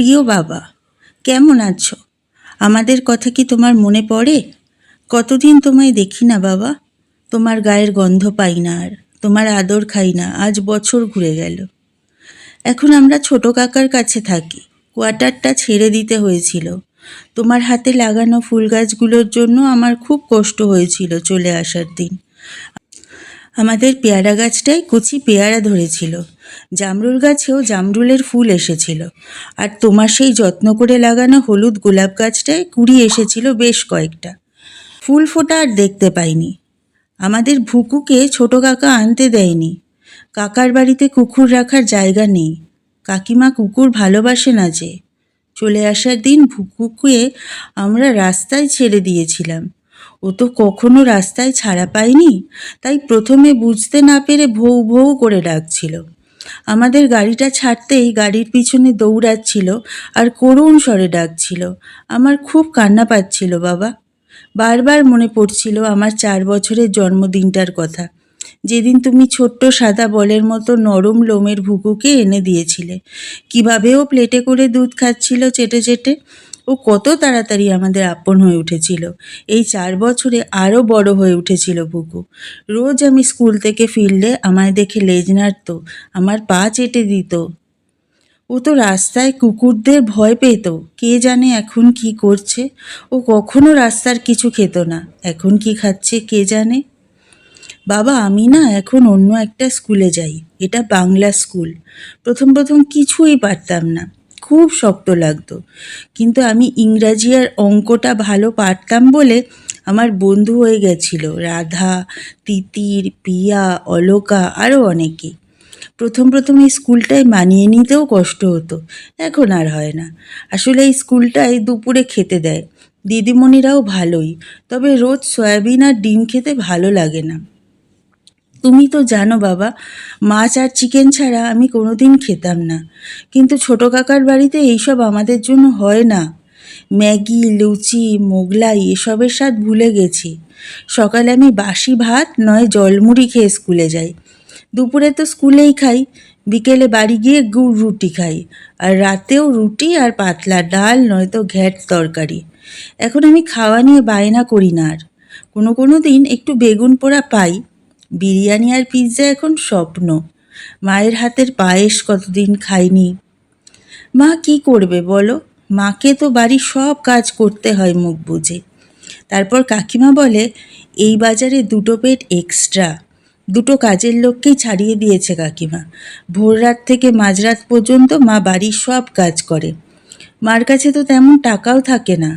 প্রিয় বাবা, কেমন আছো? আমাদের কথা কি তোমার মনে পড়ে? কতদিন তোমায় দেখি না বাবা। তোমার গায়ের গন্ধ পাই না আর, তোমার আদর খাই না, আজ বছর ঘুরে গেল। এখন আমরা ছোট কাকার কাছে থাকি, কোয়ার্টারটা ছেড়ে দিতে হয়েছিল। তোমার হাতে লাগানো ফুল গাছগুলোর জন্য আমার খুব কষ্ট হয়েছিল চলে আসার দিন। আমাদের পেয়ারা গাছটায় কচি পেয়ারা ধরেছিল। জামরুল গাছেও জামরুলের ফুল এসেছিল। আর তোমার সেই যত্ন করে লাগানো হলুদ গোলাপ গাছটায় কুড়ি এসেছিল বেশ কয়েকটা। ফুল ফোটা আর দেখতে পাইনি। আমাদের ভুকুকে ছোট কাকা আনতে দেয়নি। কাকার বাড়িতে কুকুর রাখার জায়গা নেই। কাকিমা কুকুর ভালোবাসে না যে। চলে আসার দিন ভুকুকে আমরা রাস্তায় ছেড়ে দিয়েছিলাম। ও তো কখনো রাস্তায় ছাড়া পায়নি। তাই প্রথমে বুঝতে না পেরে ভৌ ভৌ করে ডাকছিল। আমাদের গাড়িটা ছাড়তেই গাড়ির পিছনে দৌড়াচ্ছিল আর করুণ স্বরে ডাকছিল, আমার খুব কান্না পাচ্ছিল বাবা। বারবার মনে পড়ছিল আমার চার বছরের জন্মদিনটার কথা। যেদিন তুমি ছোট্ট সাদা বলের মতো নরম লোমের ভুকুকে এনে দিয়েছিলে। কীভাবে ও প্লেটে করে দুধ খাচ্ছিল চেটে চেটে? ও কত তাড়াতাড়ি আমাদের আপন হয়ে উঠেছিল। এই চার বছরে আরও বড় হয়ে উঠেছিল বুকু। রোজ আমি স্কুল থেকে ফিরলে আমায় দেখে লেজ নাড়ত, আমার পা চেটে দিত। ও তো রাস্তায় কুকুরদের ভয় পেত, কে জানে এখন কি করছে? ও কখনো রাস্তার কিছু খেত না, এখন কি খাচ্ছে কে জানে? বাবা, আমি না এখন অন্য একটা স্কুলে যাই, এটা বাংলা স্কুল। প্রথম প্রথম কিছুই পারতাম না। খুব শক্ত লাগতো। কিন্তু আমি ইংরাজি আর অঙ্কটা ভালো পারতাম বলে আমার বন্ধু হয়ে গেছিল রাধা, তিতির পিয়া অলকা আরও অনেকে। প্রথম প্রথম এই স্কুলটায় মানিয়ে নিতেও কষ্ট হতো। এখন আর হয় না। আসলে এই স্কুলটায় দুপুরে খেতে দেয়। দিদিমণিরাও ভালোই। তবে রোজ সয়াবিন আর ডিম খেতে ভালো লাগে না। তুমি তো জানো বাবা, মাছ আর চিকেন ছাড়া আমি কোনোদিন খেতাম না। কিন্তু ছোট কাকার বাড়িতে এইসব আমাদের জন্য হয় না। ম্যাগি, লুচি, মোগলাই এসবের স্বাদ ভুলে গেছি। সকালে আমি বাসি ভাত, নয় জলমুড়ি খেয়ে স্কুলে যাই। দুপুরে তো স্কুলেই খাই, বিকেলে বাড়ি গিয়ে গুড় রুটি খাই। আর রাতেও রুটি আর পাতলা ডাল, নয়তো ঘ্যাট তরকারি। এখন আমি খাওয়া নিয়ে বায়না করি না আর। কোনো কোনো দিন একটু বেগুন পোড়া পাই বিরিয়ানি আর পিৎজা এখন স্বপ্ন। মায়ের হাতের পায়েস কতদিন খাইনি। মা কি করবে বলো? মাকে তো বাড়ির সব কাজ করতে হয় মুখ বুঝে তারপর কাকিমা বলে, এই বাজারে দুটো পেট এক্সট্রা দুটো কাজের লোককেই ছাড়িয়ে দিয়েছে কাকিমা। ভোর রাত থেকে মাঝরাত পর্যন্ত মা বাড়ির সব কাজ করে। মার কাছে তো তেমন টাকাও থাকে না।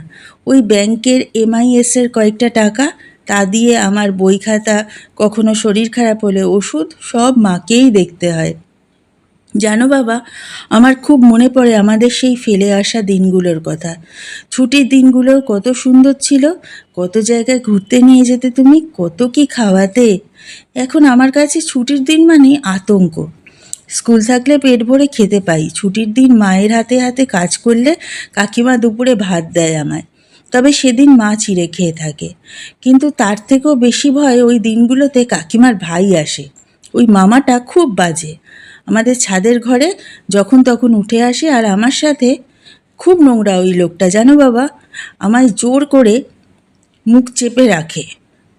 ওই ব্যাংকের এমআইএসের কয়েকটা টাকা তা দিয়ে আমার বই খাতা, কখনো শরীর খারাপ হলে ওষুধ, সব মাকেই দেখতে হয়। জানো বাবা, আমার খুব মনে পড়ে আমাদের সেই ফেলে আসা দিনগুলোর কথা। ছুটির দিনগুলোর কত সুন্দর ছিল, কত জায়গায় ঘুরতে নিয়ে যেতে তুমি, কত কি খাওয়াতে। এখন আমার কাছে ছুটির দিন মানে আতঙ্ক। স্কুল থাকলে পেট ভরে খেতে পাই, ছুটির দিন মায়ের হাতে হাতে কাজ করলে কাকিমা দুপুরে ভাত দেয় আমায়। তবে সেদিন মা চিড়ে খেয়ে থাকে। কিন্তু তার থেকেও বেশি ভয় ওই দিনগুলোতে কাকিমার ভাই আসে। ওই মামাটা খুব বাজে। আমাদের ছাদের ঘরে যখন তখন উঠে আসে আর আমার সাথে খুব নোংরা ওই লোকটা, জানো বাবা? আমায় জোর করে মুখ চেপে রাখে।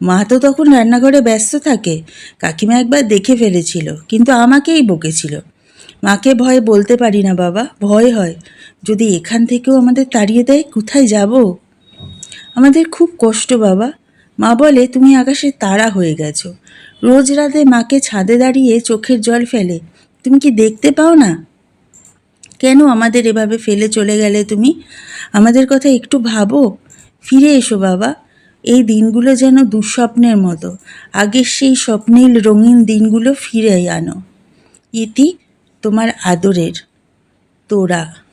মা তো তখন রান্নাঘরে ব্যস্ত থাকে। কাকিমা একবার দেখে ফেলেছিল, কিন্তু আমাকেই বকেছিল। মাকে ভয় বলতে পারি না বাবা, ভয় হয়। যদি এখান থেকেও আমাদের তাড়িয়ে দেয়, কোথায় যাব? আমাদের খুব কষ্ট, বাবা। মা বলে, তুমি আকাশে তারা হয়ে গেছো। রোজ রাতে মাকে ছাদে দাঁড়িয়ে চোখের জল ফেলে। তুমি কি দেখতে পাও না? কেন আমাদের এভাবে ফেলে চলে গেলে তুমি? আমাদের কথা একটু ভাবো। ফিরে এসো, বাবা। এই দিনগুলো যেন দুঃস্বপ্নের মতো। আগের সেই স্বপ্নীল রঙিন দিনগুলো ফিরে আনো। ইতি তোমার আদরের তোরা।